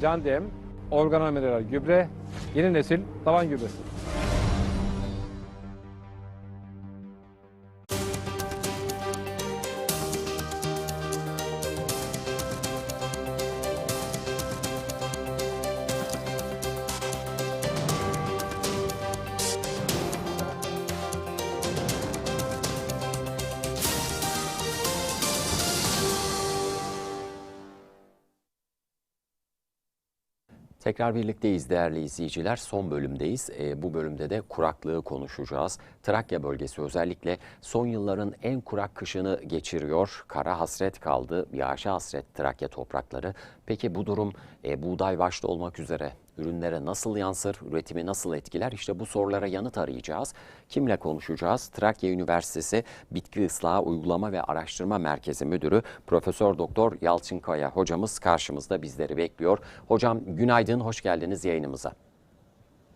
Candem, organomineral gübre, yeni nesil tavan gübresi. Tekrar birlikteyiz değerli izleyiciler. Son bölümdeyiz. Ee, bu bölümde de kuraklığı konuşacağız. Trakya bölgesi özellikle son yılların en kurak kışını geçiriyor. Kara hasret kaldı, yağışa hasret Trakya toprakları. Peki bu durum e, buğday başta olmak üzere ürünlere nasıl yansır, üretimi nasıl etkiler? İşte bu sorulara yanıt arayacağız. Kimle konuşacağız? Trakya Üniversitesi Bitki Islahı Uygulama ve Araştırma Merkezi Müdürü Profesör Doktor Yalçın Kaya hocamız karşımızda bizleri bekliyor. Hocam günaydın, hoş geldiniz yayınımıza.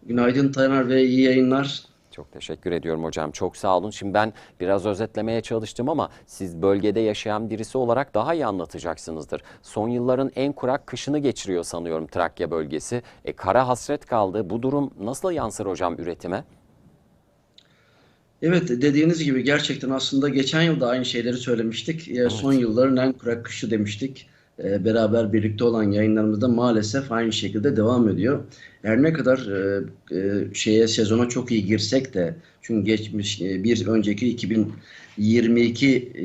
Günaydın Taner ve iyi yayınlar. Çok teşekkür ediyorum hocam. Çok sağ olun. Şimdi ben biraz özetlemeye çalıştım ama siz bölgede yaşayan birisi olarak daha iyi anlatacaksınızdır. Son yılların en kurak kışını geçiriyor sanıyorum Trakya bölgesi. E, kara hasret kaldı. Bu durum nasıl yansır hocam üretime? Evet dediğiniz gibi gerçekten aslında geçen yıl da aynı şeyleri söylemiştik. Ee, Son yılların en kurak kışı demiştik. Ee, Beraber birlikte olan yayınlarımızda maalesef aynı şekilde devam ediyor. Her ne kadar e, e, şeye sezona çok iyi girsek de çünkü geçmiş e, bir önceki 2022 e,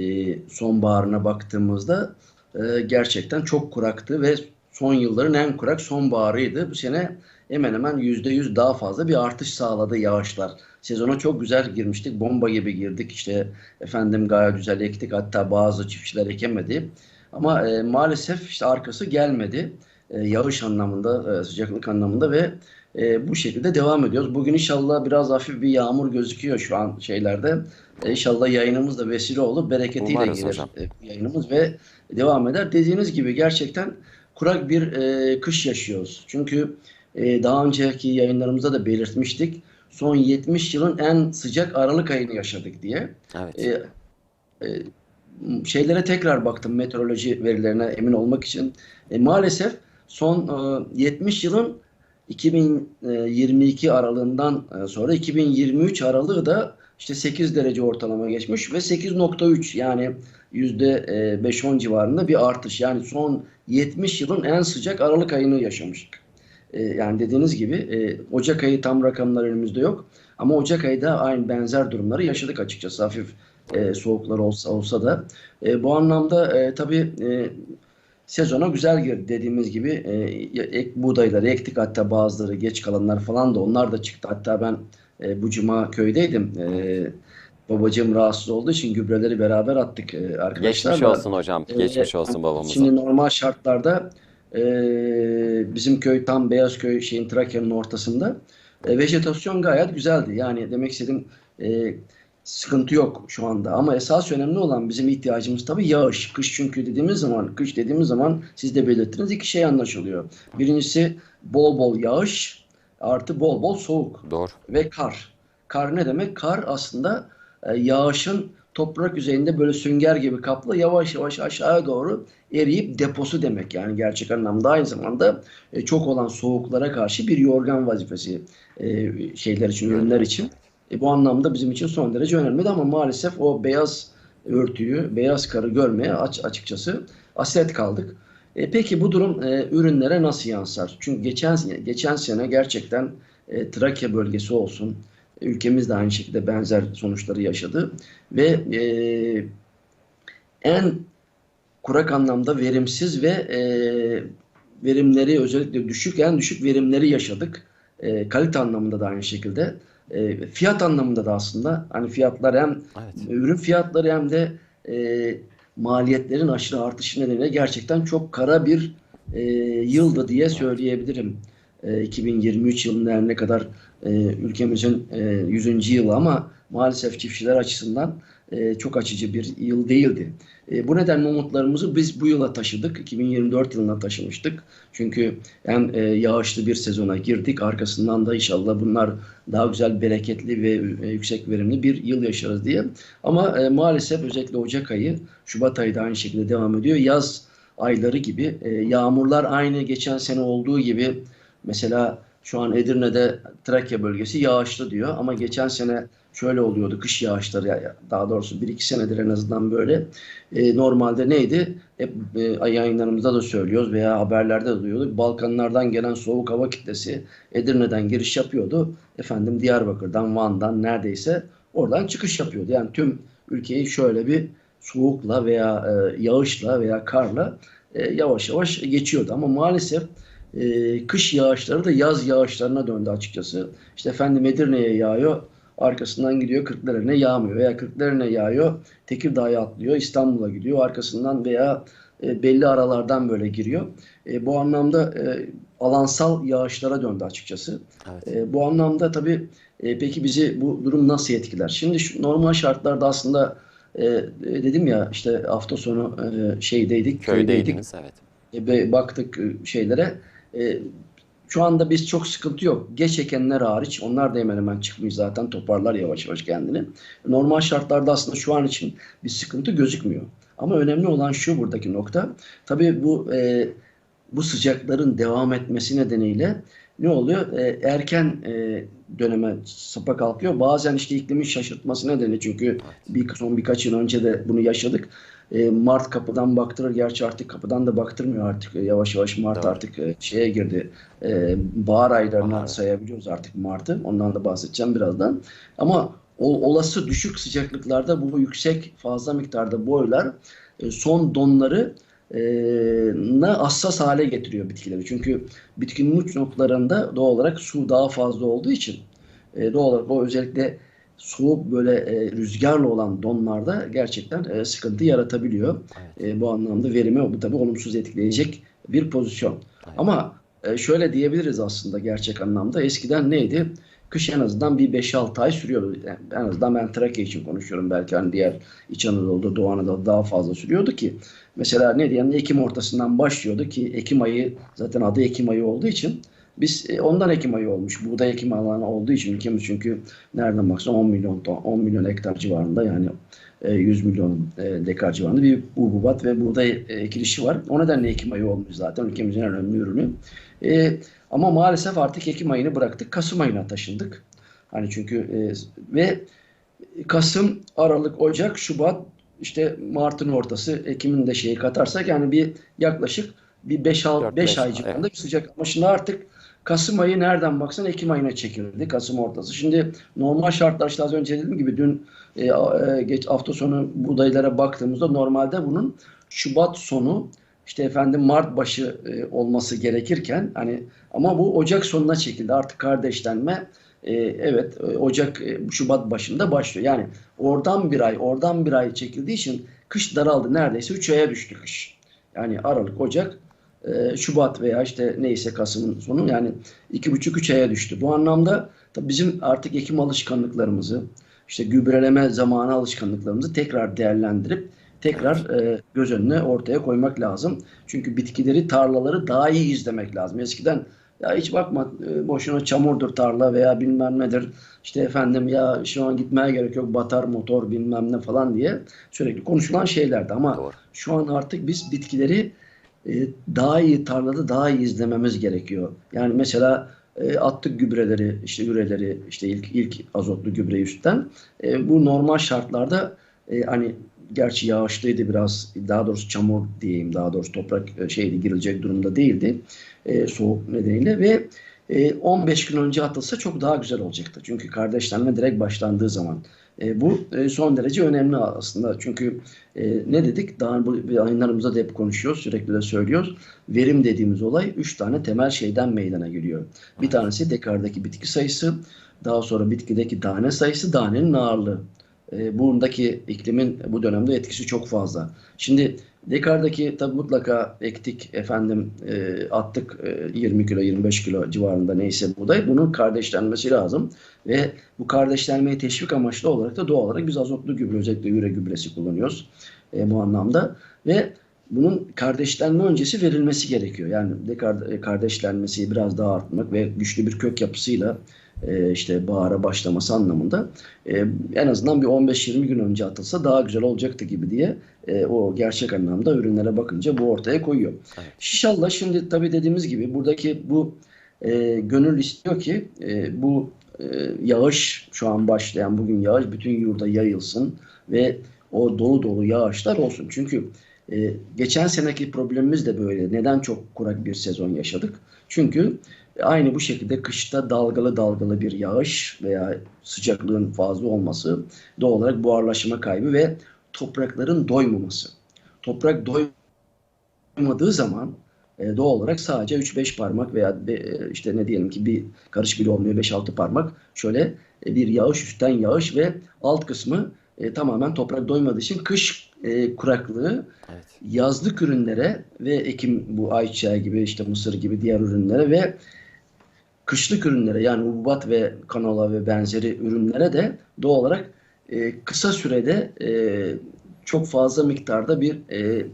sonbaharına baktığımızda e, gerçekten çok kuraktı ve son yılların en kurak sonbaharıydı. Bu sene hemen hemen %100 daha fazla bir artış sağladı yağışlar. Sezona çok güzel girmiştik. Bomba gibi girdik. İşte efendim gayet güzel ektik. Hatta bazı çiftçiler ekemedi. Ama e, maalesef işte arkası gelmedi. E, yağış anlamında, e, sıcaklık anlamında ve e, bu şekilde devam ediyoruz. Bugün inşallah biraz hafif bir yağmur gözüküyor şu an şeylerde. E, inşallah yayınımız da vesile olur. Bereketiyle Umarız gelir hocam. e, yayınımız ve devam eder. Dediğiniz gibi gerçekten kurak bir e, kış yaşıyoruz. Çünkü e, daha önceki yayınlarımızda da belirtmiştik. Son 70 yılın en sıcak Aralık ayını yaşadık diye. Evet. E, e, şeylere tekrar baktım meteoroloji verilerine emin olmak için. E, maalesef son e, 70 yılın 2022 aralığından e, sonra 2023 aralığı da işte 8 derece ortalama geçmiş ve 8.3 yani %5-10 civarında bir artış. Yani son 70 yılın en sıcak Aralık ayını yaşamıştık. E, yani dediğiniz gibi e, Ocak ayı tam rakamlar önümüzde yok. Ama Ocak ayında aynı benzer durumları yaşadık açıkçası. Hafif e, soğuklar olsa olsa da. E, bu anlamda e, tabii e, sezona güzel girdi dediğimiz gibi. E, ek buğdayları ektik hatta bazıları geç kalanlar falan da onlar da çıktı. Hatta ben e, bu cuma köydeydim. E, babacığım rahatsız olduğu için gübreleri beraber attık e, Geçmiş arkadaşlarla. olsun hocam. E, Geçmiş olsun babamıza. Şimdi normal şartlarda e, bizim köy tam Beyazköy şeyin Trakya'nın ortasında. E, vejetasyon gayet güzeldi. Yani demek istedim e, sıkıntı yok şu anda. Ama esas önemli olan bizim ihtiyacımız tabii yağış. Kış çünkü dediğimiz zaman, kış dediğimiz zaman siz de belirttiniz iki şey anlaşılıyor. Birincisi bol bol yağış artı bol bol soğuk Doğru. ve kar. Kar ne demek? Kar aslında e, yağışın toprak yüzeyinde böyle sünger gibi kaplı yavaş yavaş aşağıya doğru eriyip deposu demek. Yani gerçek anlamda aynı zamanda e, çok olan soğuklara karşı bir yorgan vazifesi e, şeyler için, ürünler için. E, bu anlamda bizim için son derece önemli ama maalesef o beyaz örtüyü, beyaz karı görmeye aç, açıkçası hasret kaldık. E, peki bu durum e, ürünlere nasıl yansır? Çünkü geçen geçen sene gerçekten e, Trakya bölgesi olsun, ülkemiz de aynı şekilde benzer sonuçları yaşadı ve e, en kurak anlamda verimsiz ve e, verimleri özellikle düşük en düşük verimleri yaşadık. E, kalite anlamında da aynı şekilde. E, fiyat anlamında da aslında hani fiyatlar hem Evet. ürün fiyatları hem de e, maliyetlerin aşırı artışı nedeniyle gerçekten çok kara bir e, yıldı diye söyleyebilirim. E, 2023 yılında her ne kadar e, ülkemizin e, 100. yılı ama maalesef çiftçiler açısından e, çok açıcı bir yıl değildi. E, bu nedenle umutlarımızı biz bu yıla taşıdık. 2024 yılına taşımıştık. Çünkü en e, yağışlı bir sezona girdik. Arkasından da inşallah bunlar daha güzel, bereketli ve e, yüksek verimli bir yıl yaşarız diye. Ama e, maalesef özellikle Ocak ayı, Şubat ayı da aynı şekilde devam ediyor. Yaz ayları gibi e, yağmurlar aynı geçen sene olduğu gibi mesela şu an Edirne'de Trakya bölgesi yağışlı diyor ama geçen sene şöyle oluyordu kış yağışları ya- daha doğrusu bir iki senedir en azından böyle. E, normalde neydi? Hep e, yayınlarımızda da söylüyoruz veya haberlerde de duyuyorduk. Balkanlardan gelen soğuk hava kitlesi Edirne'den giriş yapıyordu. Efendim Diyarbakır'dan Van'dan neredeyse oradan çıkış yapıyordu. Yani tüm ülkeyi şöyle bir soğukla veya e, yağışla veya karla e, yavaş yavaş geçiyordu. Ama maalesef e, kış yağışları da yaz yağışlarına döndü açıkçası. İşte efendim Edirne'ye yağıyor, arkasından gidiyor Kırklareli'ne yağmıyor veya Kırklareli'ne yağıyor, Tekirdağ'a atlıyor, İstanbul'a gidiyor, arkasından veya e, belli aralardan böyle giriyor. E, bu anlamda e, alansal yağışlara döndü açıkçası. Evet. E, bu anlamda tabii e, peki bizi bu durum nasıl etkiler? Şimdi şu normal şartlarda aslında e, e, dedim ya işte hafta sonu e, şeydeydik, köydeydik. Köydeydiniz evet. E, baktık e, şeylere. E, şu anda biz çok sıkıntı yok. Geç ekenler hariç onlar da hemen hemen çıkmış zaten toparlar yavaş yavaş kendini. Normal şartlarda aslında şu an için bir sıkıntı gözükmüyor. Ama önemli olan şu buradaki nokta. Tabii bu e, bu sıcakların devam etmesi nedeniyle ne oluyor? E, erken e, döneme sapa kalkıyor. Bazen işte iklimin şaşırtması nedeniyle çünkü bir, son birkaç yıl önce de bunu yaşadık. E, Mart kapıdan baktırır. Gerçi artık kapıdan da baktırmıyor artık. E, Yavaş yavaş Mart Doğru. artık e, şeye girdi. E, bahar aylarına Bahar. sayabiliyoruz artık Mart'ı. Ondan da bahsedeceğim birazdan. Ama o olası düşük sıcaklıklarda bu yüksek fazla miktarda boylar e, son donları e, hassas hale getiriyor bitkileri. Çünkü bitkinin uç noktalarında doğal olarak su daha fazla olduğu için e, doğal olarak o özellikle soğuk böyle e, rüzgarlı olan donlarda gerçekten e, sıkıntı yaratabiliyor. E, bu anlamda verimi bu tabii olumsuz etkileyecek bir pozisyon. Evet. Ama e, şöyle diyebiliriz aslında gerçek anlamda. Eskiden neydi? Kış en azından bir 5-6 ay sürüyordu. Yani en azından ben Trakya için konuşuyorum. Belki hani diğer İç Anadolu'da, Doğu Anadolu'da daha fazla sürüyordu ki. Mesela ne diyelim Ekim ortasından başlıyordu ki Ekim ayı zaten adı Ekim ayı olduğu için biz e, ondan Ekim ayı olmuş. Buğday Ekim alanı olduğu için ülkemiz çünkü nereden baksan 10 milyon ton, 10 milyon hektar civarında yani e, 100 milyon e, dekar civarında bir hububat ve buğday e, ekilişi var. O nedenle Ekim ayı olmuş zaten ülkemizin en önemli ürünü. E, ama maalesef artık Ekim ayını bıraktık. Kasım ayına taşındık. Hani çünkü e, ve Kasım, Aralık, Ocak, Şubat işte Mart'ın ortası, Ekim'in de şeyi katarsak yani bir yaklaşık bir 5 Dört, 5 beş ay ay, civarında bir sıcak. Ama şimdi artık Kasım ayı nereden baksan Ekim ayına çekildi. Kasım ortası. Şimdi normal şartlar işte az önce dediğim gibi dün e, e, geç hafta sonu buğdaylara baktığımızda normalde bunun Şubat sonu işte efendim Mart başı e, olması gerekirken hani ama bu Ocak sonuna çekildi. Artık kardeşlenme e, evet e, Ocak e, Şubat başında başlıyor. Yani oradan bir ay oradan bir ay çekildiği için kış daraldı. Neredeyse 3 aya düştü kış. Yani Aralık, Ocak, e, Şubat veya işte neyse Kasım'ın sonu yani iki buçuk üç aya düştü. Bu anlamda tabii bizim artık ekim alışkanlıklarımızı işte gübreleme zamanı alışkanlıklarımızı tekrar değerlendirip tekrar e, göz önüne ortaya koymak lazım. Çünkü bitkileri, tarlaları daha iyi izlemek lazım. Eskiden ya hiç bakma e, boşuna çamurdur tarla veya bilmem nedir. İşte efendim ya şu an gitmeye gerek yok batar motor bilmem ne falan diye sürekli konuşulan şeylerdi. Ama Doğru. şu an artık biz bitkileri daha iyi tarlada daha iyi izlememiz gerekiyor. Yani mesela e, attık gübreleri, işte üreleri, işte ilk ilk azotlu gübreyi üstten. E, bu normal şartlarda e, hani gerçi yağışlıydı biraz, daha doğrusu çamur diyeyim, daha doğrusu toprak e, şeydi girilecek durumda değildi. E, soğuk nedeniyle ve e, 15 gün önce atılsa çok daha güzel olacaktı. Çünkü kardeşlenme direkt başlandığı zaman. E, bu e, son derece önemli aslında. Çünkü e, ne dedik? Daha bu yayınlarımızda da hep konuşuyoruz, sürekli de söylüyoruz. Verim dediğimiz olay 3 tane temel şeyden meydana geliyor. Bir tanesi dekardaki bitki sayısı, daha sonra bitkideki tane sayısı, tanenin ağırlığı. E, bundaki iklimin bu dönemde etkisi çok fazla. Şimdi dekardaki tabi mutlaka ektik efendim e, attık e, 20 kilo 25 kilo civarında neyse buğday bunun kardeşlenmesi lazım ve bu kardeşlenmeyi teşvik amaçlı olarak da doğal olarak biz azotlu gübre özellikle üre gübresi kullanıyoruz e, bu anlamda ve bunun kardeşlenme öncesi verilmesi gerekiyor. Yani dekar- e, kardeşlenmesi biraz daha artmak ve güçlü bir kök yapısıyla e, işte bahara başlaması anlamında e, en azından bir 15-20 gün önce atılsa daha güzel olacaktı gibi diye e, o gerçek anlamda ürünlere bakınca bu ortaya koyuyor. Evet. İnşallah şimdi tabii dediğimiz gibi buradaki bu e, gönül istiyor ki e, bu e, yağış şu an başlayan bugün yağış bütün yurda yayılsın ve o dolu dolu yağışlar olsun. Çünkü e, geçen seneki problemimiz de böyle. Neden çok kurak bir sezon yaşadık? Çünkü aynı bu şekilde kışta dalgalı dalgalı bir yağış veya sıcaklığın fazla olması doğal olarak buharlaşma kaybı ve toprakların doymaması. Toprak doymadığı zaman e, doğal olarak sadece 3-5 parmak veya e, işte ne diyelim ki bir karış bile olmuyor 5-6 parmak şöyle e, bir yağış üstten yağış ve alt kısmı e, tamamen toprak doymadığı için kış e, kuraklığı Evet. yazlık ürünlere ve ekim bu ayçiçeği gibi işte mısır gibi diğer ürünlere ve kışlık ürünlere yani hububat ve kanola ve benzeri ürünlere de doğal olarak e, kısa sürede e, çok fazla miktarda bir e,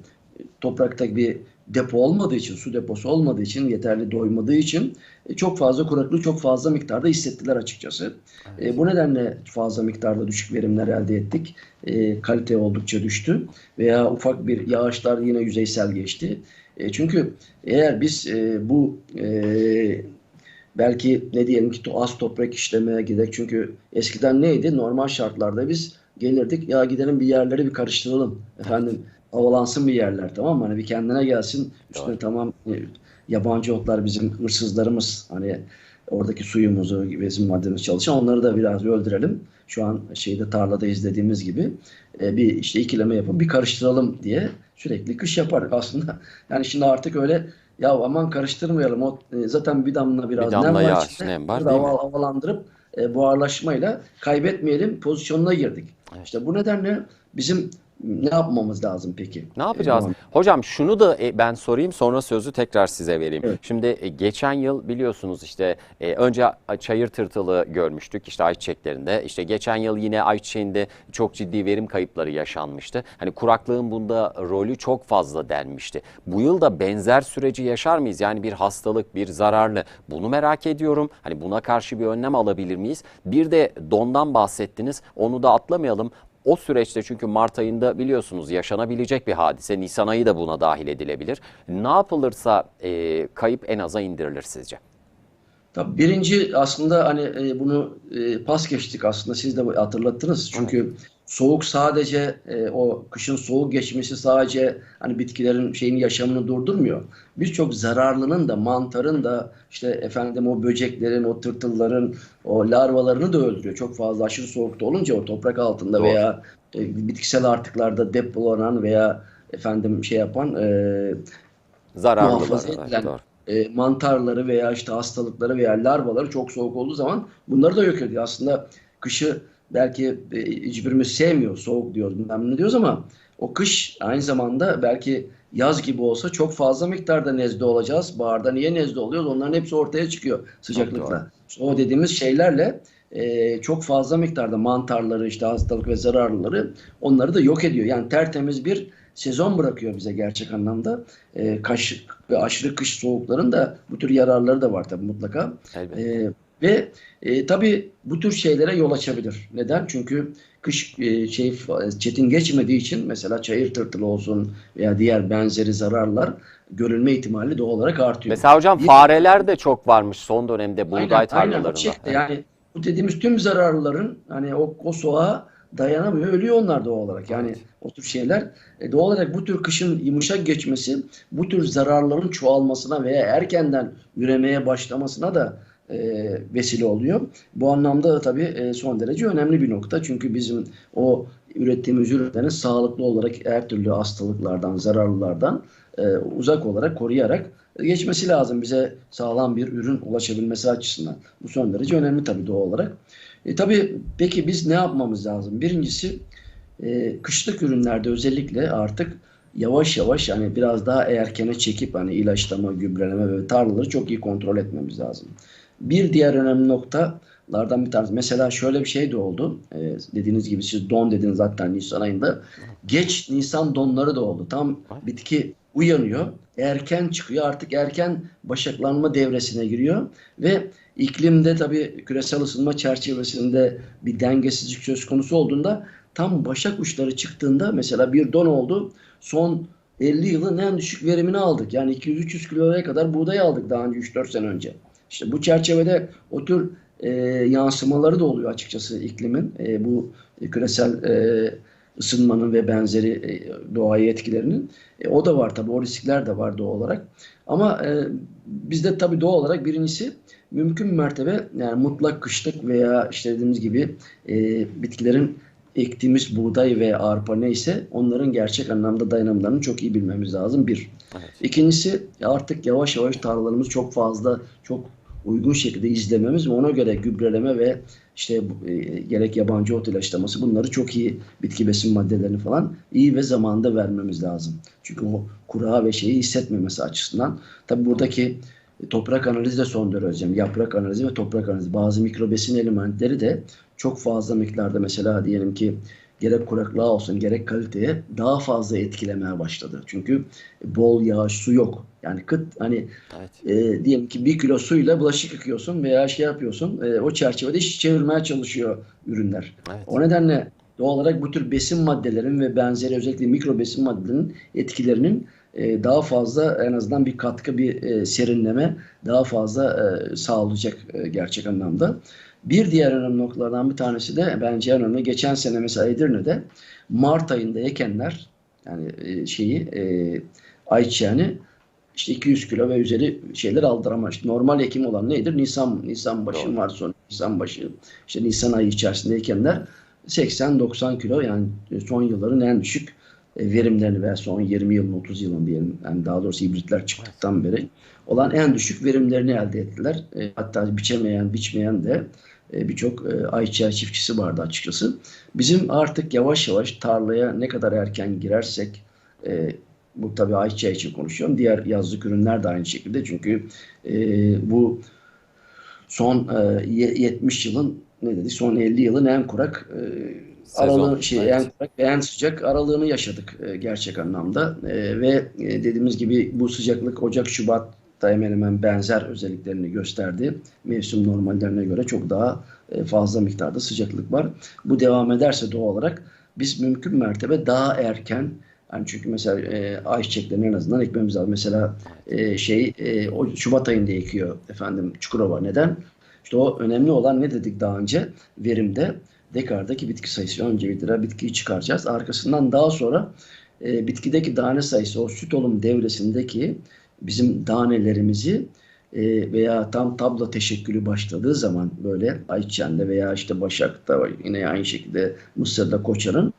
toprakta bir depo olmadığı için, su deposu olmadığı için, yeterli doymadığı için e, çok fazla kuraklığı çok fazla miktarda hissettiler açıkçası. E, bu nedenle fazla miktarda düşük verimler elde ettik. E, kalite oldukça düştü veya ufak bir yağışlar yine yüzeysel geçti. E, çünkü eğer biz e, bu e, belki ne diyelim ki az toprak işlemeye gidelim. Çünkü eskiden neydi? Normal şartlarda biz gelirdik ya gidelim bir yerleri bir karıştıralım. Efendim havalansın bir yerler tamam mı? Hani bir kendine gelsin. Üstüne Doğru. tamam e, yabancı otlar bizim hırsızlarımız. Hani oradaki suyumuzu, bizim maddemiz çalışan onları da biraz öldürelim. Şu an şeyde tarlada izlediğimiz gibi e, bir işte ikileme yapıp bir karıştıralım diye sürekli kış yapardık aslında. Yani şimdi artık öyle ya aman karıştırmayalım. O e, zaten bir damla biraz Bir damla nem var yağış, içinde. nem var, değil hava- havalandırıp e, buharlaşmayla kaybetmeyelim pozisyonuna girdik. Evet. İşte bu nedenle bizim ne yapmamız lazım peki? Ne yapacağız? E, Hocam şunu da e, ben sorayım sonra sözü tekrar size vereyim. Evet. Şimdi e, geçen yıl biliyorsunuz işte e, önce çayır tırtılı görmüştük işte ayçiçeklerinde. İşte geçen yıl yine ayçiçeğinde çok ciddi verim kayıpları yaşanmıştı. Hani kuraklığın bunda rolü çok fazla denmişti. Bu yıl da benzer süreci yaşar mıyız? Yani bir hastalık, bir zararlı. Bunu merak ediyorum. Hani buna karşı bir önlem alabilir miyiz? Bir de dondan bahsettiniz. Onu da atlamayalım. O süreçte çünkü Mart ayında biliyorsunuz yaşanabilecek bir hadise. Nisan ayı da buna dahil edilebilir. Ne yapılırsa e, kayıp en aza indirilir sizce? Tabii birinci aslında hani e, bunu e, pas geçtik aslında siz de hatırlattınız. Çünkü soğuk sadece e, o kışın soğuk geçmesi sadece hani bitkilerin şeyini yaşamını durdurmuyor. Birçok zararlının da mantarın da işte efendim o böceklerin, o tırtılların, o larvalarını da öldürüyor. Çok fazla aşırı soğukta olunca o toprak altında Doğru. veya e, bitkisel artıklarda depolanan veya efendim şey yapan e, muhafaza edilen doğru. e, mantarları veya işte hastalıkları veya larvaları çok soğuk olduğu zaman bunları da yok ediyor. Aslında kışı belki e, hiçbirimiz sevmiyor. Soğuk diyoruz, bilmem ne diyoruz ama o kış aynı zamanda belki yaz gibi olsa çok fazla miktarda nezle olacağız. Baharda niye nezle oluyoruz? Onların hepsi ortaya çıkıyor sıcaklıkla. İşte o dediğimiz şeylerle e, çok fazla miktarda mantarları, işte hastalık ve zararlıları onları da yok ediyor. Yani tertemiz bir sezon bırakıyor bize gerçek anlamda. E, kaş, ve aşırı kış soğukların da bu tür yararları da var tabii mutlaka. Elbette. E, ve e, tabii bu tür şeylere yol açabilir. Neden? Çünkü kış e, şey çetin geçmediği için mesela çayır tırtılı olsun veya diğer benzeri zararlar görülme ihtimali doğal olarak artıyor. Mesela hocam Bir- fareler de çok varmış son dönemde buğday Aynen, tarlalarında. yani bu dediğimiz tüm zararlıların hani o, o soğuğa dayanamıyor, ölüyor onlar doğal olarak. Yani Evet. o tür şeyler e, doğal olarak bu tür kışın yumuşak geçmesi bu tür zararların çoğalmasına veya erkenden üremeye başlamasına da e, vesile oluyor. Bu anlamda da tabii e, son derece önemli bir nokta. Çünkü bizim o ürettiğimiz ürünlerin sağlıklı olarak her türlü hastalıklardan, zararlılardan e, uzak olarak koruyarak geçmesi lazım bize sağlam bir ürün ulaşabilmesi açısından. Bu son derece önemli tabii doğal olarak. E, tabii peki biz ne yapmamız lazım? Birincisi e, kışlık ürünlerde özellikle artık yavaş yavaş yani biraz daha erkene çekip hani ilaçlama, gübreleme ve tarlaları çok iyi kontrol etmemiz lazım. Bir diğer önemli noktalardan bir tanesi. Mesela şöyle bir şey de oldu. E, dediğiniz gibi siz don dediniz zaten Nisan ayında. Geç Nisan donları da oldu. Tam bitki uyanıyor. Erken çıkıyor. Artık erken başaklanma devresine giriyor ve iklimde tabii küresel ısınma çerçevesinde bir dengesizlik söz konusu olduğunda tam başak uçları çıktığında mesela bir don oldu. Son 50 yılın en düşük verimini aldık. Yani 200-300 kiloya kadar buğday aldık daha önce 3-4 sene önce. İşte bu çerçevede o tür e, yansımaları da oluyor açıkçası iklimin. E, bu küresel e, ısınmanın ve benzeri e, doğaya etkilerinin. E, o da var tabii. O riskler de var doğal olarak. Ama e, bizde tabii doğal olarak birincisi mümkün mertebe yani mutlak kışlık veya işte dediğimiz gibi e, bitkilerin ektiğimiz buğday ve arpa neyse onların gerçek anlamda dayanımlarını çok iyi bilmemiz lazım. Bir. Evet. İkincisi artık yavaş yavaş tarlalarımız çok fazla çok uygun şekilde izlememiz ve ona göre gübreleme ve işte e, gerek yabancı ot ilaçlaması bunları çok iyi bitki besin maddelerini falan iyi ve zamanda vermemiz lazım. Çünkü o kura ve şeyi hissetmemesi açısından. Tabi buradaki toprak analizi de son derece önemli. Yaprak analizi ve toprak analizi. Bazı mikrobesin elementleri de çok fazla miktarda mesela diyelim ki gerek kuraklığa olsun gerek kaliteye daha fazla etkilemeye başladı. Çünkü bol yağış, su yok. Yani kıt hani Evet. e, diyelim ki bir kilo suyla bulaşık yıkıyorsun veya şey yapıyorsun. e, o çerçevede iş çevirmeye çalışıyor ürünler. Evet. O nedenle doğal olarak bu tür besin maddelerin ve benzeri özellikle mikro besin maddelerinin etkilerinin e, daha fazla en azından bir katkı, bir e, serinleme daha fazla e, sağlayacak e, gerçek anlamda. Bir diğer önemli noktalardan bir tanesi de bence en önemli. Geçen sene mesela Edirne'de Mart ayında ekenler yani e, şeyi e, ayçiçeğini işte 200 kilo ve üzeri şeyler aldılar ama işte normal ekim olan nedir? Nisan Nisan başı, Doğru. Mart sonu, Nisan başı, işte Nisan ayı içerisinde ekenler 80-90 kilo yani son yılların en düşük e, verimlerini veya son 20 yılın 30 yılın diyelim yani daha doğrusu hibritler çıktıktan beri olan en düşük verimlerini elde ettiler. E, hatta biçemeyen, biçmeyen de birçok e, ayçiçeği çiftçisi vardı açıkçası. Bizim artık yavaş yavaş tarlaya ne kadar erken girersek e, bu tabii ayçiçeği için konuşuyorum. Diğer yazlık ürünler de aynı şekilde. Çünkü e, bu son e, ye- 70 yılın ne dedik? Son 50 yılın en kurak e, aralığı şey evet. en kurak ve en sıcak aralığını yaşadık e, gerçek anlamda. E, ve e, dediğimiz gibi bu sıcaklık Ocak Şubat'ta hemen hemen benzer özelliklerini gösterdi. Mevsim normallerine göre çok daha e, fazla miktarda sıcaklık var. Bu devam ederse doğal olarak biz mümkün mertebe daha erken yani çünkü mesela e, ayçiçeklerini en azından ekmemiz lazım. Mesela e, şey e, o Şubat ayında ekiyor efendim Çukurova. Neden? İşte o önemli olan ne dedik daha önce? Verimde dekardaki bitki sayısı. Önce bir lira bitkiyi çıkaracağız. Arkasından daha sonra e, bitkideki tane sayısı o süt olum devresindeki bizim tanelerimizi e, veya tam tabla teşekkülü başladığı zaman böyle ayçiçeğinde veya işte başakta yine aynı şekilde Mısır'da koçarın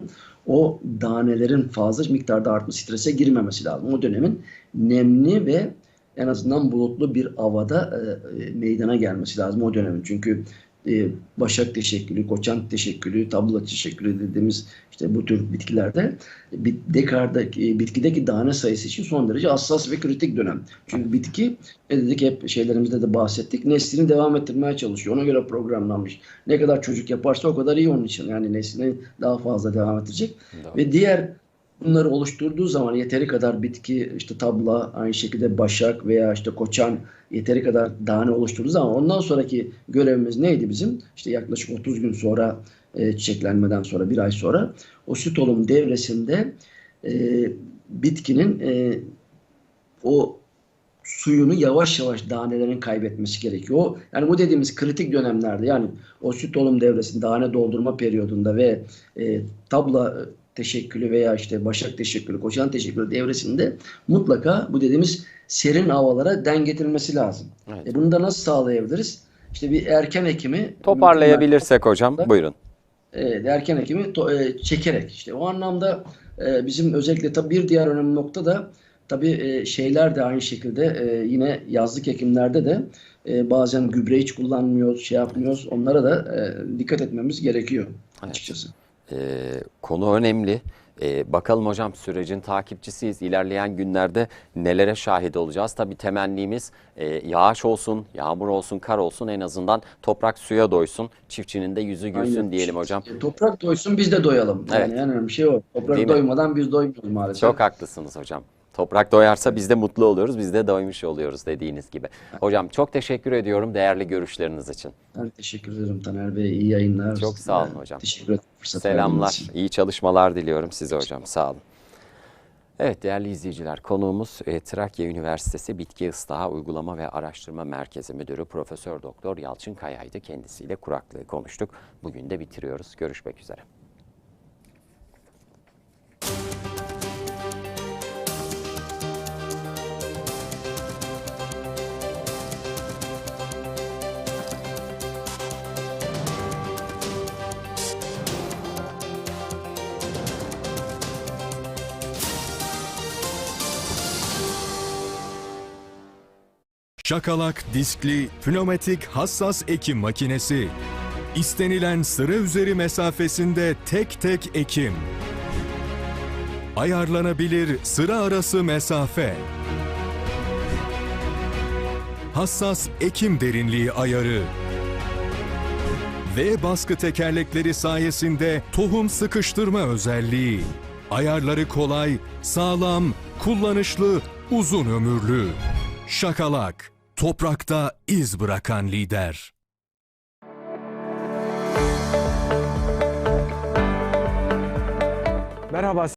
o danelerin fazla miktarda artma strese girmemesi lazım. O dönemin nemli ve en azından bulutlu bir havada e, e, meydana gelmesi lazım o dönemin. Çünkü e, başak teşekkülü, koçan teşekkülü, tabla teşekkülü dediğimiz işte bu tür bitkilerde bir dekardaki, e, bitkideki tane sayısı için son derece hassas ve kritik dönem. Çünkü bitki ne dedik hep şeylerimizde de bahsettik. Neslini devam ettirmeye çalışıyor. Ona göre programlanmış. Ne kadar çocuk yaparsa o kadar iyi onun için. Yani neslini daha fazla devam ettirecek. Doğru. Ve diğer bunları oluşturduğu zaman yeteri kadar bitki işte tabla aynı şekilde başak veya işte koçan yeteri kadar tane oluşturduğu zaman ondan sonraki görevimiz neydi bizim? İşte yaklaşık 30 gün sonra e, çiçeklenmeden sonra bir ay sonra o süt olum devresinde e, bitkinin e, o suyunu yavaş yavaş tanelerin kaybetmesi gerekiyor. Yani bu dediğimiz kritik dönemlerde yani o süt olum devresinde tane doldurma periyodunda ve e, tabla teşekkülü veya işte başak teşekkülü, koçan teşekkülü devresinde mutlaka bu dediğimiz serin havalara den getirilmesi lazım. Evet. E bunu da nasıl sağlayabiliriz? İşte bir erken ekimi Toparlayabilirsek hocam buyurun. Evet, erken ekimi to- e, çekerek işte o anlamda e, bizim özellikle tabii bir diğer önemli nokta da tabii e, şeyler de aynı şekilde e, yine yazlık ekimlerde de e, bazen gübre hiç kullanmıyoruz, şey yapmıyoruz. Onlara da e, dikkat etmemiz gerekiyor açıkçası. Ee, konu önemli. Ee, bakalım hocam sürecin takipçisiyiz. İlerleyen günlerde nelere şahit olacağız? Tabii temennimiz e, yağış olsun, yağmur olsun, kar olsun en azından toprak suya doysun. Çiftçinin de yüzü gülsün Aynen. diyelim hocam. E, Toprak doysun biz de doyalım. Yani Evet. en önemli şey o. Toprak Değil mi? doymadan biz doymuyoruz maalesef. Çok haklısınız hocam. Toprak doyarsa biz de mutlu oluyoruz, biz de doymuş oluyoruz dediğiniz gibi. Hocam çok teşekkür ediyorum değerli görüşleriniz için. Ben teşekkür ederim Taner Bey. İyi yayınlar. Çok sağ olun hocam. Teşekkür ederim. fırsat Selamlar, iyi çalışmalar diliyorum size hocam. Sağ olun. Evet değerli izleyiciler konuğumuz e, Trakya Üniversitesi Bitki Islahı Uygulama ve Araştırma Merkezi Müdürü Profesör Doktor Yalçın Kaya'ydı. Kendisiyle kuraklığı konuştuk. Bugün de bitiriyoruz. Görüşmek üzere. Şakalak diskli pneumatik hassas ekim makinesi. İstenilen sıra üzeri mesafesinde tek tek ekim. Ayarlanabilir sıra arası mesafe. Hassas ekim derinliği ayarı. V baskı tekerlekleri sayesinde tohum sıkıştırma özelliği. Ayarları kolay, sağlam, kullanışlı, uzun ömürlü. Şakalak, toprakta iz bırakan lider. Merhaba